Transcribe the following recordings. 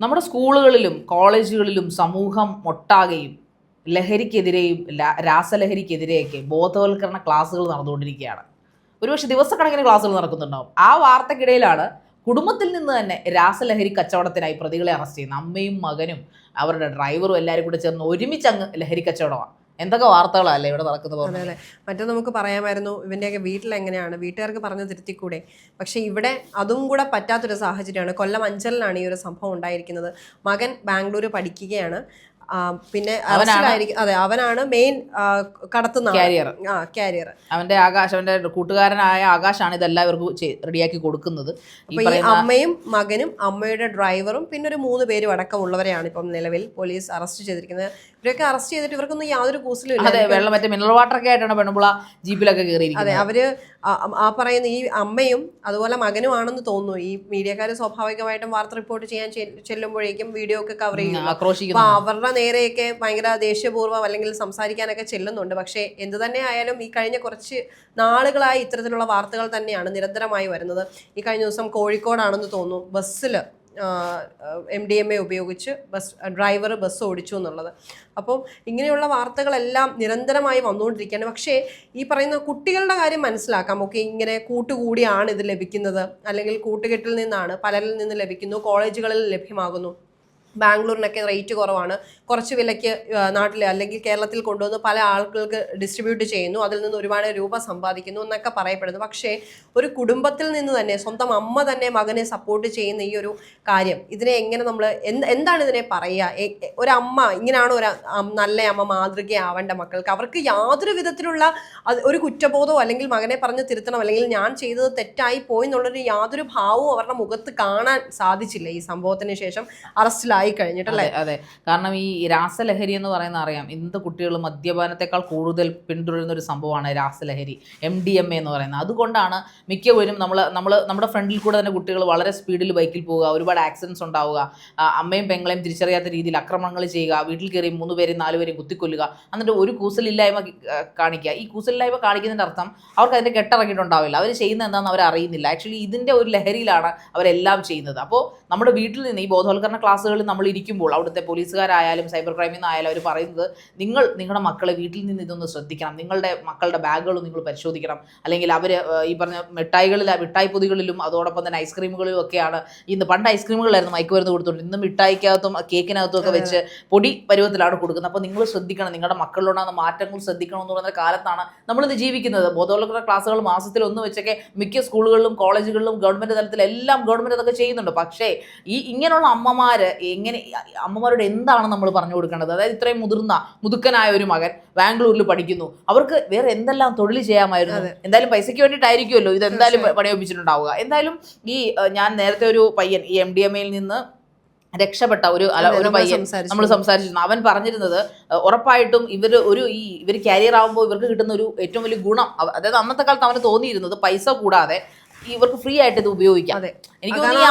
നമ്മുടെ സ്കൂളുകളിലും കോളേജുകളിലും സമൂഹം ഒട്ടാകെയും ലഹരിക്കെതിരെയും രാസലഹരിക്കെതിരെയൊക്കെ ബോധവൽക്കരണ ക്ലാസ്സുകൾ നടന്നുകൊണ്ടിരിക്കുകയാണ്. ഒരുപക്ഷെ ദിവസക്കണക്കിന് ക്ലാസ്സുകൾ നടക്കുന്നുണ്ടാവും. ആ വാർത്തക്കിടയിലാണ് കുടുംബത്തിൽ നിന്ന് തന്നെ രാസലഹരി കച്ചവടത്തിനായി പ്രതികളെ അറസ്റ്റ് ചെയ്യുന്നത്. അമ്മയും മകനും അവരുടെ ഡ്രൈവറും എല്ലാവരും കൂടെ ചേർന്ന് ഒരുമിച്ച് അങ്ങ് ലഹരി കച്ചവടമാണ് എന്തൊക്കെ വാർത്തകളല്ലേ ഇവിടെ നടക്കുന്നത് അതെ അതെ. മറ്റേ നമുക്ക് പറയാമായിരുന്നു ഇവന്റെയൊക്കെ വീട്ടിൽ എങ്ങനെയാണ് വീട്ടുകാർക്ക് പറഞ്ഞു തിരുത്തിക്കൂടെ? പക്ഷേ ഇവിടെ അതും കൂടെ പറ്റാത്തൊരു സാഹചര്യമാണ്. കൊല്ലം അഞ്ചലിലാണ് ഈ ഒരു സംഭവം ഉണ്ടായിരിക്കുന്നത്. മകൻ ബാംഗ്ലൂർ പഠിക്കുകയാണ്. പിന്നെ അവനായിരിക്കും അതെ അവനാണ് മെയിൻ കടത്തുന്ന. കാരിയർ ആ കാരിയർ അവന്റെ ആകാശ് അവന്റെ കൂട്ടുകാരനായ ആകാശാണ് ഇതെല്ലാവർക്കും റെഡിയാക്കി കൊടുക്കുന്നത്. അമ്മയും മകനും അമ്മയുടെ ഡ്രൈവറും പിന്നെ ഒരു മൂന്ന് പേരും അടക്കമുള്ളവരെയാണ് ഇപ്പം നിലവിൽ പോലീസ് അറസ്റ്റ് ചെയ്തിരിക്കുന്നത്. ഇവരൊക്കെ അറസ്റ്റ് ചെയ്തിട്ട് ഇവർക്കൊന്നും യാതൊരു കൂസലും ഇല്ല അതെ വെള്ളം മറ്റേ മിനറൽ വാട്ടർ ഒക്കെ ആയിട്ടാണ് പെണ്ണുമ്പുള ജീപ്പിലൊക്കെ കയറി അതെ അവർ ആ- പറയുന്ന ഈ അമ്മയും അതുപോലെ മകനും ആണെന്ന് തോന്നുന്നു. ഈ മീഡിയക്കാർ സ്വാഭാവികമായിട്ടും വാർത്ത റിപ്പോർട്ട് ചെയ്യാൻ ചെല്ലുമ്പോഴേക്കും വീഡിയോ ഒക്കെ കവർ ചെയ്യും അപ്പൊ അവരുടെ നേരെയൊക്കെ ഭയങ്കര ദേഷ്യപൂർവം അല്ലെങ്കിൽ സംസാരിക്കാനൊക്കെ ചെല്ലുന്നുണ്ട്. പക്ഷേ എന്ത് തന്നെ ആയാലും ഈ കഴിഞ്ഞ കുറച്ച് നാളുകളായി ഇത്തരത്തിലുള്ള വാർത്തകൾ തന്നെയാണ് നിരന്തരമായി വരുന്നത്. ഈ കഴിഞ്ഞ ദിവസം കോഴിക്കോടാണെന്ന് തോന്നുന്നു. ബസ്സിൽ എം ഡി എം എ ഉപയോഗിച്ച് ബസ് ഡ്രൈവർ ബസ് ഓടിച്ചു എന്നുള്ളത്. അപ്പം ഇങ്ങനെയുള്ള വാർത്തകളെല്ലാം നിരന്തരമായി വന്നുകൊണ്ടിരിക്കുകയാണ്. പക്ഷേ ഈ പറയുന്ന കുട്ടികളുടെ കാര്യം മനസ്സിലാക്കാം. ഓക്കെ ഇങ്ങനെ കൂട്ടുകൂടിയാണ് ഇത് ലഭിക്കുന്നത്. അല്ലെങ്കിൽ കൂട്ടുകെട്ടിൽ നിന്നാണ് പലരിൽ നിന്ന് ലഭിക്കുന്നു. കോളേജുകളിൽ ലഭ്യമാകുന്നു. ബാംഗ്ലൂരിനൊക്കെ റേറ്റ് കുറവാണ്. കുറച്ച് വിലയ്ക്ക് നാട്ടിൽ അല്ലെങ്കിൽ കേരളത്തിൽ കൊണ്ടുവന്ന് പല ആളുകൾക്ക് ഡിസ്ട്രിബ്യൂട്ട് ചെയ്യുന്നു. അതിൽ നിന്ന് ഒരുപാട് രൂപ സമ്പാദിക്കുന്നു എന്നൊക്കെ പറയപ്പെടുന്നു. പക്ഷേ ഒരു കുടുംബത്തിൽ നിന്ന് തന്നെ സ്വന്തം അമ്മ തന്നെ മകനെ സപ്പോർട്ട് ചെയ്യുന്ന ഈ ഒരു കാര്യം ഇതിനെ എങ്ങനെ നമ്മൾ എന്താണ് ഇതിനെ പറയുക? ഒരമ്മ ഇങ്ങനെയാണ് ഒരു നല്ല അമ്മ മാതൃകയാവേണ്ട മക്കൾക്ക്? അവർക്ക് യാതൊരു വിധത്തിലുള്ള ഒരു കുറ്റബോധമോ അല്ലെങ്കിൽ മകനെ പറഞ്ഞ് തിരുത്തണം അല്ലെങ്കിൽ ഞാൻ ചെയ്തത് തെറ്റായി പോയി എന്നുള്ളൊരു യാതൊരു ഭാവവും അവരുടെ മുഖത്ത് കാണാൻ സാധിച്ചില്ല ഈ സംഭവത്തിന് ശേഷം. അറസ്റ്റിലായി കഴിഞ്ഞിട്ടല്ലേ അതെ. കാരണം ഈ രാസലഹരി എന്ന് പറയുന്ന അറിയാം. ഇന്നത്തെ കുട്ടികൾ മദ്യപാനത്തെക്കാൾ കൂടുതൽ പിന്തുടരുന്ന ഒരു സംഭവമാണ് രാസലഹരി എം ഡി എം എ എന്ന് പറയുന്നത്. അതുകൊണ്ടാണ് മിക്കവരും നമ്മൾ നമ്മൾ നമ്മുടെ ഫ്രണ്ടിൽ കൂടെ തന്നെ കുട്ടികൾ വളരെ സ്പീഡിൽ ബൈക്കിൽ പോവുക ഒരുപാട് ആക്സിഡൻസ് ഉണ്ടാവുക അമ്മയും പെങ്ങളെയും തിരിച്ചറിയാത്ത രീതിയിൽ ആക്രമണങ്ങൾ ചെയ്യുക വീട്ടിൽ കയറി മൂന്ന് പേരെയും നാല് പേരെയും കുത്തിക്കൊല്ലുക എന്നിട്ട് ഒരു കൂസലില്ലായ്മ കാണിക്കുക. ഈ കൂസലില്ലായ്മ കാണിക്കുന്നതിന്റെ അർത്ഥം അവർക്ക് അതിന്റെ കെട്ടിറങ്ങിയിട്ടുണ്ടാവില്ല അവർ ചെയ്യുന്ന എന്താണെന്ന് അവർ അറിയുന്നില്ല. ആക്ച്വലി ഇതിന്റെ ഒരു ലഹരിയിലാണ് അവരെല്ലാം ചെയ്യുന്നത്. അപ്പോൾ നമ്മുടെ വീട്ടിൽ നിന്ന് ഈ ബോധവൽക്കരണ ക്ലാസ്സുകളിൽ നമ്മൾ ഇരിക്കുമ്പോൾ അവിടുത്തെ പോലീസുകാരായാലും സൈബർ ക്രൈമിൽ നിന്നായാലും അവർ പറയുന്നത് നിങ്ങൾ നിങ്ങളുടെ മക്കളെ വീട്ടിൽ നിന്ന് ഇതൊന്ന് ശ്രദ്ധിക്കണം. നിങ്ങളുടെ മക്കളുടെ ബാഗുകളും നിങ്ങൾ പരിശോധിക്കണം. അല്ലെങ്കിൽ അവർ ഈ പറഞ്ഞ മിഠായികളിൽ മിഠായി പൊതികളിലും അതോടൊപ്പം തന്നെ ഐസ്ക്രീമുകളിലും ഒക്കെയാണ് ഇന്ന് പണ്ട് ഐസ്ക്രീമുകളായിരുന്നു മയക്കുമരുന്ന് കൊടുത്തുകൊണ്ട് ഇന്ന് മിഠായിക്കകത്തും കേക്കിനകത്തും ഒക്കെ വെച്ച് പൊടി പരുവത്തിലാണ് കൊടുക്കുന്നത്. അപ്പോൾ നിങ്ങൾ ശ്രദ്ധിക്കണം. നിങ്ങളുടെ മക്കളിലുണ്ടാകുന്ന മാറ്റങ്ങൾ ശ്രദ്ധിക്കണം എന്ന് പറയുന്ന കാലത്താണ് നമ്മളിന്ന് ജീവിക്കുന്നത്. ബോധവൽക്കരണ ക്ലാസ്സുകൾ മാസത്തിൽ ഒന്ന് വെച്ചൊക്കെ മിക്ക സ്കൂളുകളിലും കോളേജുകളിലും ഗവൺമെന്റ് തലത്തിലെല്ലാം ഗവൺമെന്റ് അതൊക്കെ ചെയ്യുന്നുണ്ട്. പക്ഷേ ഈ ഇങ്ങനെയുള്ള അമ്മമാർ എങ്ങനെ അമ്മമാരോട് എന്താണ് നമ്മൾ പറഞ്ഞു കൊടുക്കേണ്ടത്. അതായത് ഇത്രയും മുതിർന്ന മുതുക്കനായ ഒരു മകൻ ബാംഗ്ലൂരിൽ പഠിക്കുന്നു. അവർക്ക് വേറെ എന്തെല്ലാം തൊഴിൽ ചെയ്യാമായിരുന്നു? എന്തായാലും പൈസയ്ക്ക് വേണ്ടിയിട്ടായിരിക്കുമല്ലോ ഇത് എന്തായാലും പണിയൊപ്പിച്ചിട്ടുണ്ടാവുക എന്തായാലും ഈ ഞാൻ നേരത്തെ ഒരു പയ്യൻ ഈ എം ഡി എം എയിൽ നിന്ന് രക്ഷപ്പെട്ട ഒരു ഒരു പയ്യൻ നമ്മൾ സംസാരിച്ചിരുന്നു. അവൻ പറഞ്ഞിരുന്നത് ഉറപ്പായിട്ടും ഇവർ ഒരു ഈ ഇവർ കാരിയർ ആകുമ്പോൾ ഇവർക്ക് കിട്ടുന്ന ഒരു ഏറ്റവും വലിയ ഗുണം അതായത് അന്നത്തെ കാലത്ത് അവന് തോന്നിയിരുന്നത് പൈസ കൂടാതെ ഇവർക്ക് ഫ്രീ ആയിട്ട് ഇത് ഉപയോഗിക്കാം. എനിക്ക് തോന്നുന്നു ഈ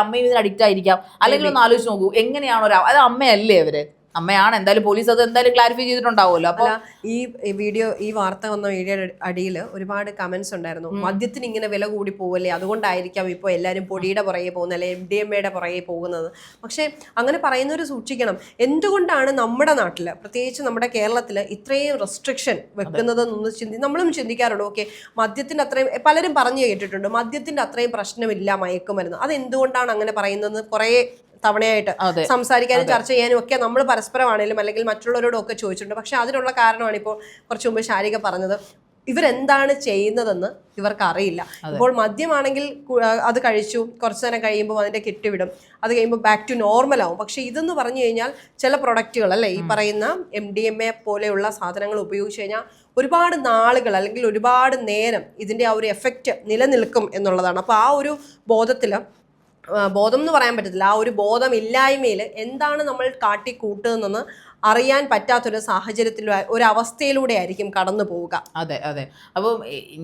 അമ്മയും ഇതിന് അഡിക്റ്റ് ആയിരിക്കാം. അല്ലെങ്കിൽ ഒന്ന് ആലോചിച്ച് നോക്കൂ. എങ്ങനെയാണോ ഒരു അത് അമ്മയല്ലേ അവർ? അമ്മയാണ്. എന്തായാലും പോലീസ് അത് എന്തായാലും ക്ലാരിഫൈ ചെയ്തിട്ടുണ്ടാവുമല്ലോ. അപ്പൊ ഈ വീഡിയോ ഈ വാർത്ത വന്ന വീഡിയോ അടിയിൽ ഒരുപാട് കമന്റ്സ് ഉണ്ടായിരുന്നു. മദ്യത്തിന് ഇങ്ങനെ വില കൂടി പോവല്ലേ? അതുകൊണ്ടായിരിക്കാം ഇപ്പോൾ എല്ലാരും പൊടിയുടെ പുറകെ പോകുന്നത് അല്ലെ എം ഡി എം എയുടെ പുറകെ പോകുന്നത്. പക്ഷെ അങ്ങനെ പറയുന്നവർ സൂക്ഷിക്കണം. എന്തുകൊണ്ടാണ് നമ്മുടെ നാട്ടിൽ പ്രത്യേകിച്ച് നമ്മുടെ കേരളത്തിൽ ഇത്രയും റെസ്ട്രിക്ഷൻ വെക്കുന്നത് ചിന്തി നമ്മളും ചിന്തിക്കാറുണ്ട്. ഓക്കെ മദ്യത്തിന്റെ അത്രയും പലരും പറഞ്ഞു കേട്ടിട്ടുണ്ട് മദ്യത്തിന്റെ അത്രയും പ്രശ്നമില്ല മയക്കുമരുന്ന്. അത് എന്തുകൊണ്ടാണ് അങ്ങനെ പറയുന്നത് കുറേ തവണയായിട്ട് സംസാരിക്കാനും ചർച്ച ചെയ്യാനും ഒക്കെ നമ്മൾ പരസ്പരമാണേലും അല്ലെങ്കിൽ മറ്റുള്ളവരോടും ഒക്കെ ചോദിച്ചിട്ടുണ്ട്. പക്ഷെ അതിനുള്ള കാരണമാണ് ഇപ്പോൾ കുറച്ച് മുമ്പ് ശാരിക പറഞ്ഞത്. ഇവരെന്താണ് ചെയ്യുന്നതെന്ന് ഇവർക്ക് അറിയില്ല ഇപ്പോൾ മദ്യമാണെങ്കിൽ അത് കഴിച്ചു കുറച്ച് നേരം കഴിയുമ്പോൾ അതിന്റെ കിട്ടിവിടും അത് കഴിയുമ്പോൾ ബാക്ക് ടു നോർമൽ ആവും. പക്ഷെ ഇതെന്ന് പറഞ്ഞു കഴിഞ്ഞാൽ ചില പ്രൊഡക്റ്റുകൾ അല്ലേ? ഈ പറയുന്ന എം ഡി എം എ പോലെയുള്ള സാധനങ്ങൾ ഉപയോഗിച്ച് കഴിഞ്ഞാൽ ഒരുപാട് നാളുകൾ അല്ലെങ്കിൽ ഒരുപാട് നേരം ഇതിന്റെ ആ ഒരു എഫക്റ്റ് നിലനിൽക്കും എന്നുള്ളതാണ്. അപ്പോൾ ആ ഒരു ബോധത്തിൽ ബോധം എന്ന് പറയാൻ പറ്റത്തില്ല. ആ ഒരു ബോധമില്ലായ്മയിൽ എന്താണ് നമ്മൾ കാട്ടിക്കൂട്ടുന്നതെന്ന് അറിയാൻ പറ്റാത്തൊരു സാഹചര്യത്തിൽ ഒരു അവസ്ഥയിലൂടെ ആയിരിക്കും കടന്നു പോവുക. അതെ അതെ. അപ്പോൾ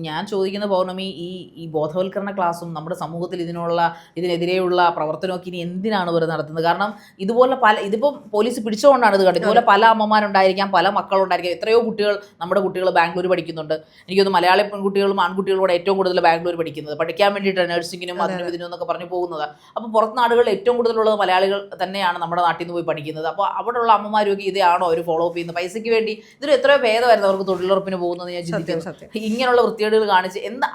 ഞാൻ ചോദിക്കുന്ന പൗർണമി ഈ ഈ ബോധവൽക്കരണ ക്ലാസ്സും നമ്മുടെ സമൂഹത്തിൽ ഇതിനുള്ള ഇതിനെതിരെയുള്ള പ്രവർത്തനമൊക്കെ ഇനി എന്തിനാണ് ഇവർ നടത്തുന്നത്? കാരണം ഇതുപോലെ പല ഇതിപ്പോൾ പോലീസ് പിടിച്ചുകൊണ്ടാണ് ഇത് കണ്ടത്. ഇതുപോലെ പല അമ്മമാരുണ്ടായിരിക്കാം പല മക്കളുണ്ടായിരിക്കാം. എത്രയോ കുട്ടികൾ നമ്മുടെ കുട്ടികൾ ബാംഗ്ലൂർ പഠിക്കുന്നുണ്ട്. എനിക്കൊന്ന് മലയാളി പെൺകുട്ടികളും ആൺകുട്ടികളോട് ഏറ്റവും കൂടുതൽ ബാംഗ്ലൂർ പഠിക്കുന്നത്. പഠിക്കാൻ വേണ്ടിയിട്ടാണ് നഴ്സിങ്ങിനും അതിനും ഇതിനും എന്നൊക്കെ പറഞ്ഞു പോകുന്നത്. അപ്പോൾ പുറത്ത് നാടുകളിൽ ഏറ്റവും കൂടുതലുള്ളത് മലയാളികൾ തന്നെയാണ് നമ്മുടെ നാട്ടിൽ നിന്ന് പോയി പഠിക്കുന്നത്. അപ്പോൾ അവിടെയുള്ള അമ്മമാരൊക്കെ ഇതാണോ അവർ ഫോളോ അപ്പ് ചെയ്യുന്നത്? പൈസയ്ക്ക് വേണ്ടി ഇതിൽ എത്രയോ ഭേദമായിരുന്നു അവർക്ക് തൊഴിലുറപ്പിന് പോകുന്നത് ഞാൻ ചിന്തിക്കുന്നത്. ചിന്തിക്കുന്നു ഇങ്ങനെയുള്ള വൃത്തികേടുകൾ കാണിച്ച് എന്താ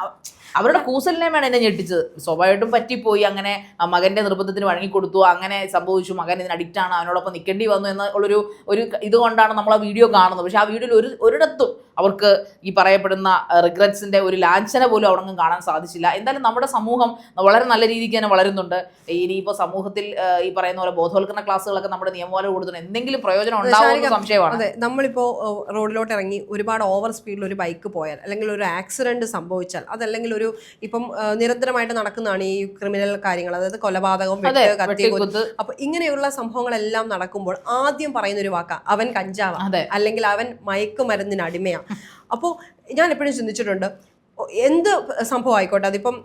അവരുടെ കൂസലിനെയാണ് എന്നെ ഞെട്ടിച്ചത്. സ്വാഭാവികമായിട്ടും പറ്റിപ്പോയി അങ്ങനെ മകന്റെ നിർബന്ധത്തിന് വഴങ്ങിക്കൊടുത്തു അങ്ങനെ സംഭവിച്ചു മകൻ ഇതിന് അഡിക്റ്റ് ആണ് അവനോടൊപ്പം നിൽക്കേണ്ടി വന്നു എന്നുള്ളൊരു ഒരു ഇതുകൊണ്ടാണ് നമ്മൾ ആ വീഡിയോ കാണുന്നത്. പക്ഷെ ആ വീഡിയോയിൽ ഒരു ഒരിടത്തും അവർക്ക് ഈ പറയപ്പെടുന്ന റിഗ്രറ്റ്സിന്റെ ഒരു ലാഞ്ചന പോലും അവിടെ കാണാൻ സാധിച്ചില്ല. എന്തായാലും നമ്മുടെ സമൂഹം വളരെ നല്ല രീതിക്ക് തന്നെ വളരുന്നുണ്ട്. ഇനിയിപ്പോൾ സമൂഹത്തിൽ ഈ പറയുന്ന പോലെ ബോധവൽക്കരണ ക്ലാസ്സുകളൊക്കെ നമ്മുടെ നിയമപാലം കൊടുത്തുന്ന എന്തെങ്കിലും പ്രയോജനം ഉണ്ടാവുമെന്ന് സംശയമാണ്. അതെ നമ്മളിപ്പോൾ റോഡിലോട്ട് ഇറങ്ങി ഒരുപാട് ഓവർ സ്പീഡിൽ ഒരു ബൈക്ക് പോയാൽ അല്ലെങ്കിൽ ഒരു ആക്സിഡന്റ് സംഭവിച്ചാൽ അതല്ലെങ്കിൽ ഒരു ഇപ്പം നിരന്തരമായിട്ട് നടക്കുന്നതാണ് ഈ ക്രിമിനൽ കാര്യങ്ങൾ. അതായത് കൊലപാതകം അപ്പൊ ഇങ്ങനെയുള്ള സംഭവങ്ങളെല്ലാം നടക്കുമ്പോൾ ആദ്യം പറയുന്ന ഒരു വാക്ക അവൻ കഞ്ചാവ. അല്ലെങ്കിൽ അവൻ മയക്കുമരുന്നിന് അടിമയാണ് അപ്പോൾ ഞാൻ എപ്പോഴും ചിന്തിച്ചിട്ടുണ്ട് എന്ത് സംഭവം ആയിക്കോട്ടെ അതിപ്പം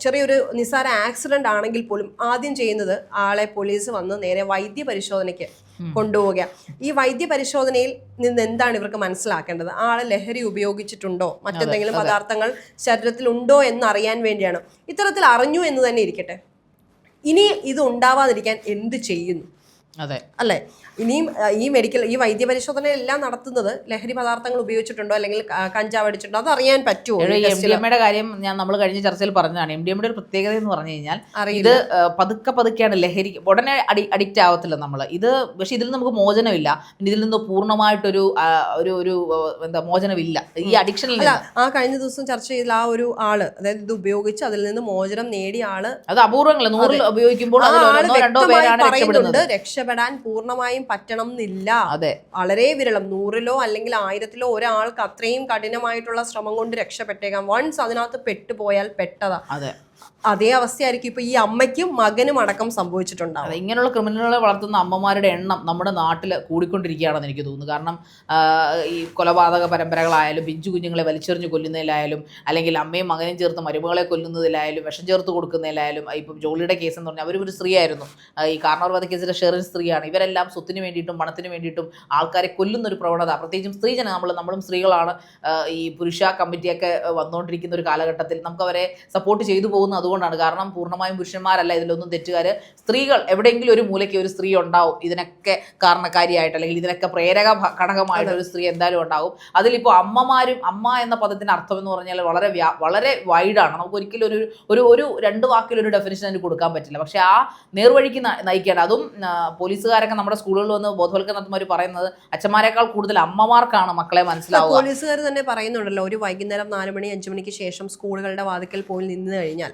ചെറിയൊരു നിസ്സാര ആക്സിഡന്റ് ആണെങ്കിൽ പോലും ആദ്യം ചെയ്യുന്നത് ആളെ പോലീസ് വന്ന് നേരെ വൈദ്യ പരിശോധനയ്ക്ക്. കൊണ്ടുപോവുക. ഈ വൈദ്യ പരിശോധനയിൽ നിന്ന് എന്താണ് ഇവർക്ക് മനസ്സിലാക്കേണ്ടത്? ആളെ ലഹരി ഉപയോഗിച്ചിട്ടുണ്ടോ? മറ്റെന്തെങ്കിലും. പദാർത്ഥങ്ങൾ ശരീരത്തിൽ ഉണ്ടോ എന്ന് അറിയാൻ വേണ്ടിയാണ്. ഇത്തരത്തിൽ അറിഞ്ഞു എന്ന് തന്നെ ഇരിക്കട്ടെ. ഇനി ഇത് ഉണ്ടാവാതിരിക്കാൻ എന്ത് ചെയ്യുന്നു? അതെ. അല്ലേ? ഇനിയും ഈ മെഡിക്കൽ ഈ വൈദ്യപരിശോധന എല്ലാം നടത്തുന്നത് ലഹരി പദാർത്ഥങ്ങൾ ഉപയോഗിച്ചിട്ടുണ്ടോ? അല്ലെങ്കിൽ കഞ്ചാവ് അടിച്ചിട്ടുണ്ടോ? അത് അറിയാൻ പറ്റുമോ? എം ഡി എമ്മയുടെ കാര്യം ഞാൻ നമ്മൾ കഴിഞ്ഞ ചർച്ചയിൽ പറഞ്ഞതാണ്. എം ഡി എമ്മയുടെ ഒരു പ്രത്യേകത എന്ന് പറഞ്ഞു കഴിഞ്ഞാൽ ഇത് പതുക്കെ പതുക്കെയാണ് ലഹരി ഉടനെ അടി അഡിക്റ്റ് ആവത്തില്ല നമ്മൾ ഇത് പക്ഷെ ഇതിൽ നമുക്ക് മോചനമില്ല. പിന്നെ ഇതിൽ നിന്ന് പൂർണമായിട്ടൊരു ഒരു ഒരു എന്താ മോചനമില്ല. ഈ അഡിക്ഷനിൽ ആ കഴിഞ്ഞ ദിവസം ചർച്ച ചെയ്ത ആ ഒരു ആൾ അതായത് ഇത് ഉപയോഗിച്ച് അതിൽ നിന്ന് മോചനം നേടിയ ആൾ അത് അപൂർവങ്ങളെ നൂറിൽ ഉപയോഗിക്കുമ്പോൾ രക്ഷ രണ്ടോ പേരാണ് രക്ഷപ്പെടുന്നത്. രക്ഷപ്പെടാൻ പൂർണമായും പറ്റണം എന്നില്ല അതെ. വളരെ വിരളം. നൂറിലോ അല്ലെങ്കിൽ ആയിരത്തിലോ ഒരാൾക്ക് അത്രയും കഠിനമായിട്ടുള്ള ശ്രമം കൊണ്ട് രക്ഷപ്പെട്ടേക്കാം. വൺസ് അതിനകത്ത് പെട്ടുപോയാൽ പെട്ടതാ. അതെ. അതേ അവസ്ഥയായിരിക്കും. ഇപ്പൊ ഈ അമ്മയ്ക്കും മകനും അടക്കം സംഭവിച്ചിട്ടുണ്ടാവും. ഇങ്ങനെയുള്ള ക്രിമിനലുകളെ വളർത്തുന്ന അമ്മമാരുടെ എണ്ണം നമ്മുടെ നാട്ടിൽ കൂടിക്കൊണ്ടിരിക്കുകയാണെന്ന് എനിക്ക് തോന്നുന്നു. കാരണം ഈ കൊലപാതക പരമ്പരകളായാലും പിഞ്ചു കുഞ്ഞുങ്ങളെ വലിച്ചെറിഞ്ഞ് കൊല്ലുന്നതിലായാലും അല്ലെങ്കിൽ അമ്മയും മകനും ചേർത്ത് മരുമകളെ കൊല്ലുന്നതിലായാലും വിഷം ചേർത്ത് കൊടുക്കുന്നതിലായാലും ഇപ്പം ജോളിയുടെ കേസ് എന്ന് പറഞ്ഞാൽ അവരും ഒരു സ്ത്രീയായിരുന്നു. ഈ കാർണർ വധക്കേസിലെ ഷെറിൻ സ്ത്രീയാണ്. ഇവരെല്ലാം സ്വത്തിന് വേണ്ടിയിട്ടും പണത്തിന് വേണ്ടിയിട്ടും ആൾക്കാരെ കൊല്ലുന്ന ഒരു പ്രവണത പ്രത്യേകിച്ചും സ്ത്രീജന നമ്മൾ നമ്മളും സ്ത്രീകളാണ് ഈ പുരുഷ കമ്മിറ്റിയൊക്കെ വന്നുകൊണ്ടിരിക്കുന്ന ഒരു കാലഘട്ടത്തിൽ നമുക്ക് അവരെ സപ്പോർട്ട് ചെയ്തു പോകുന്നത് അതുകൊണ്ടാണ്. കാരണം പൂർണമായും പുരുഷന്മാരല്ല ഇതിലൊന്നും തെറ്റുകാർ സ്ത്രീകൾ എവിടെയെങ്കിലും ഒരു മൂലയ്ക്ക് ഒരു സ്ത്രീ ഉണ്ടാവും. ഇതിനൊക്കെ കാരണക്കാരിയായിട്ട് അല്ലെങ്കിൽ ഇതിനൊക്കെ പ്രേരക ഘടകമായിട്ട് ഒരു സ്ത്രീ എന്തായാലും ഉണ്ടാവും. അതിലിപ്പോൾ അമ്മമാരും അമ്മ എന്ന പദത്തിന്റെ അർത്ഥം എന്ന് പറഞ്ഞാൽ വളരെ വ്യാ വളരെ വൈഡാണ്. നമുക്ക് ഒരിക്കലും ഒരു ഒരു ഒരു രണ്ട് വാക്കിലൊരു ഡെഫിനേഷൻ അതിന് കൊടുക്കാൻ പറ്റില്ല. പക്ഷേ ആ നേർവഴിക്ക് നയിക്കേണ്ട. അതും പോലീസുകാരൊക്കെ നമ്മുടെ സ്കൂളുകളിൽ വന്ന് ബോധവൽക്കരണത്തിന്മാർ പറയുന്നത് അച്ഛന്മാരെക്കാൾ കൂടുതൽ അമ്മമാർക്കാണ് മക്കളെ മനസ്സിലാവുക. പോലീസുകാർ തന്നെ പറയുന്നുണ്ടല്ലോ ഒരു വൈകുന്നേരം നാല് മണി അഞ്ചു മണിക്ക് ശേഷം സ്കൂളുകളുടെ വാതിക്കൽ പോയി നിന്ന് കഴിഞ്ഞാൽ.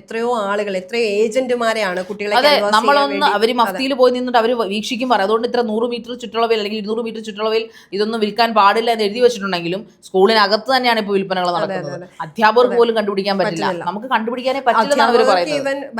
എത്രയോ ആളുകൾ എത്രയോ ഏജന്റുമാരെയാണ് കുട്ടികളെ നമ്മളൊന്ന് അവർ മഫ്തിയിൽ പോയി നിന്നിട്ട് അവർ വീക്ഷിക്കും പറയും. അതുകൊണ്ട് ഇത്ര നൂറ് മീറ്റർ ചുറ്റളവിൽ അല്ലെങ്കിൽ ഇരുന്നൂറ് മീറ്റർ ചുറ്റളവിൽ ഇതൊന്നും വിൽക്കാൻ പാടില്ല എന്ന് എഴുതി വെച്ചിട്ടുണ്ടെങ്കിലും സ്കൂളിനകത്ത് തന്നെയാണ് ഇപ്പോൾ വിൽപ്പനകൾ നടക്കുന്നത്. അധ്യാപകർക്ക് പോലും കണ്ടുപിടിക്കാൻ പറ്റില്ല. നമുക്ക് കണ്ടുപിടിക്കാനേ പറ്റില്ല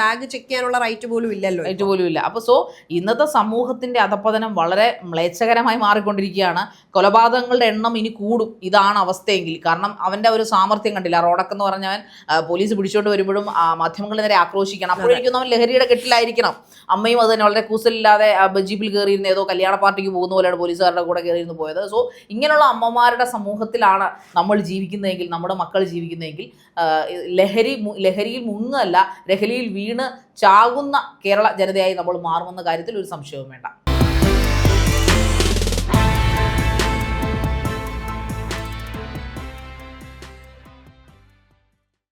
ബാഗ് ചെക്ക് ചെയ്യാനുള്ള റൈറ്റ് പോലും ഇല്ലല്ലോ റൈറ്റ് പോലും ഇല്ല. അപ്പോൾ സോ ഇന്നത്തെ സമൂഹത്തിന്റെ അധപ്പതനം വളരെ മ്ലേച്ഛകരമായി മാറിക്കൊണ്ടിരിക്കുകയാണ്. കൊലപാതകങ്ങളുടെ എണ്ണം ഇനി കൂടും. ഇതാണ് അവസ്ഥയെങ്കിൽ. കാരണം അവന്റെ ഒരു സാമർഥ്യം കണ്ടില്ല. റോഡക്കെന്ന് പറഞ്ഞവൻ പറഞ്ഞാൽ പോലീസ് പിടിച്ചോണ്ട് വരുമ്പോഴും മാധ്യമങ്ങൾ നേരെ ആക്രോശിക്കണം അപ്പോഴേക്കും അവൻ ലഹരിയുടെ കെട്ടിലായിരിക്കണം. അമ്മയും അത് തന്നെ വളരെ കൂസലില്ലാതെ ജീപ്പിൽ കയറിയിരുന്ന ഏതോ കല്യാണ പാർട്ടിക്ക് പോകുന്ന പോലെയാണ് പോലീസുകാരുടെ കൂടെ കയറിയിരുന്നു പോയത്. സോ ഇങ്ങനെയുള്ള അമ്മമാരുടെ സമൂഹത്തിലാണ് നമ്മൾ ജീവിക്കുന്നതെങ്കിൽ നമ്മുടെ മക്കൾ ജീവിക്കുന്നതെങ്കിൽ ലഹരി ലഹരിയിൽ മുങ്ങല്ല ലഹരിയിൽ വീണ് ചാകുന്ന കേരള ജനതയായി നമ്മൾ മാറുമെന്ന കാര്യത്തിൽ ഒരു സംശയവും വേണ്ട.